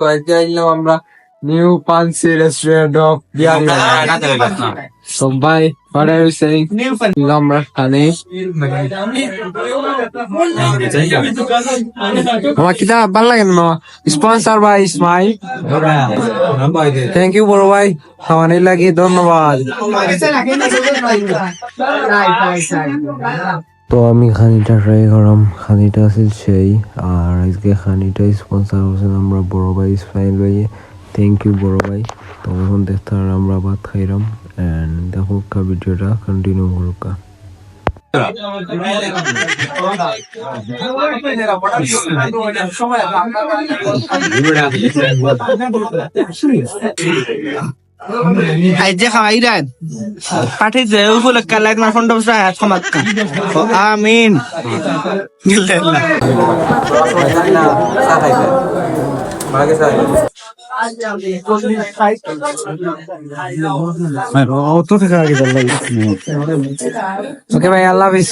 কয়েকদিন আমরা new Panshi restaurant of Bihari So bye. What are you saying? আমরা আমার কিতা ভালো লাগে না sponsor by Ismail thank you বড় ভাই। খাওয়ানি লাগি ধন্যবাদ। তো আমি খানিটা ট্রাই করলাম, খানিটা আছে সেই, আর আজকে খানিটা স্পন্সর করছেন আমরা বড় ভাই ইসমাইল ভাই থ্যাংক ইউ বড় ভাই। তো এখন দেখতে আমরা ভাত খাইলাম এন্ড দেখো ভিডিওটা কন্টিনিউ করুকা আই যে খাওয়াই রান পাঠে যে উপলক্ষে লাইক মার ফোন বসে হাত কমাত আমিন। ওকে ভাই আল্লাহ হাফিজ